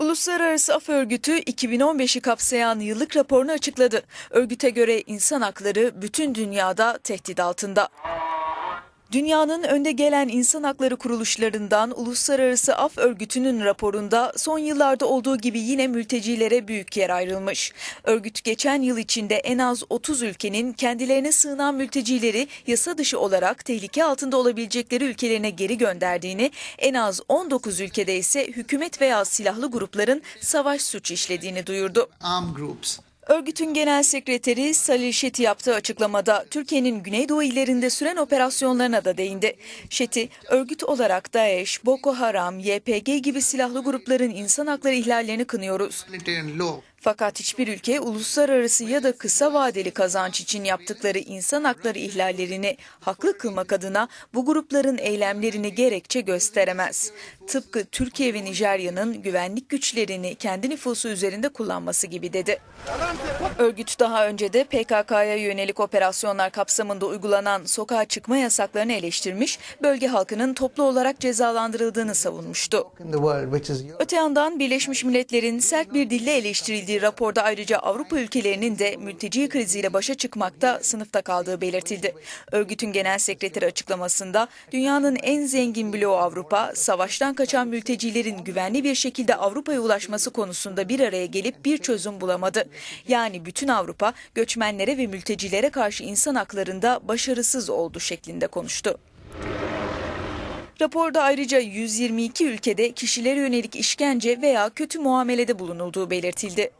Uluslararası Af Örgütü 2015'i kapsayan yıllık raporunu açıkladı. Örgüte göre insan hakları bütün dünyada tehdit altında. Dünyanın önde gelen insan hakları kuruluşlarından Uluslararası Af Örgütü'nün raporunda son yıllarda olduğu gibi yine mültecilere büyük yer ayrılmış. Örgüt geçen yıl içinde en az 30 ülkenin kendilerine sığınan mültecileri yasa dışı olarak tehlike altında olabilecekleri ülkelerine geri gönderdiğini, en az 19 ülkede ise hükümet veya silahlı grupların savaş suçu işlediğini duyurdu. Örgütün genel sekreteri Salih Şeti yaptığı açıklamada Türkiye'nin Güneydoğu illerinde süren operasyonlarına da değindi. Şeti, örgüt olarak DAEŞ, Boko Haram, YPG gibi silahlı grupların insan hakları ihlallerini kınıyoruz. Fakat hiçbir ülke uluslararası ya da kısa vadeli kazanç için yaptıkları insan hakları ihlallerini haklı kılmak adına bu grupların eylemlerini gerekçe gösteremez. Tıpkı Türkiye ve Nijerya'nın güvenlik güçlerini kendi nüfusu üzerinde kullanması gibi dedi. Örgüt daha önce de PKK'ya yönelik operasyonlar kapsamında uygulanan sokağa çıkma yasaklarını eleştirmiş, bölge halkının toplu olarak cezalandırıldığını savunmuştu. Öte yandan Birleşmiş Milletler'in sert bir dille eleştirildiği raporda ayrıca Avrupa ülkelerinin de mülteci kriziyle başa çıkmakta sınıfta kaldığı belirtildi. Örgütün genel sekreteri açıklamasında dünyanın en zengin bloğu Avrupa, savaştan kaçan mültecilerin güvenli bir şekilde Avrupa'ya ulaşması konusunda bir araya gelip bir çözüm bulamadı. Yani bütün Avrupa göçmenlere ve mültecilere karşı insan haklarında başarısız oldu şeklinde konuştu. Raporda ayrıca 122 ülkede kişilere yönelik işkence veya kötü muamelede bulunulduğu belirtildi.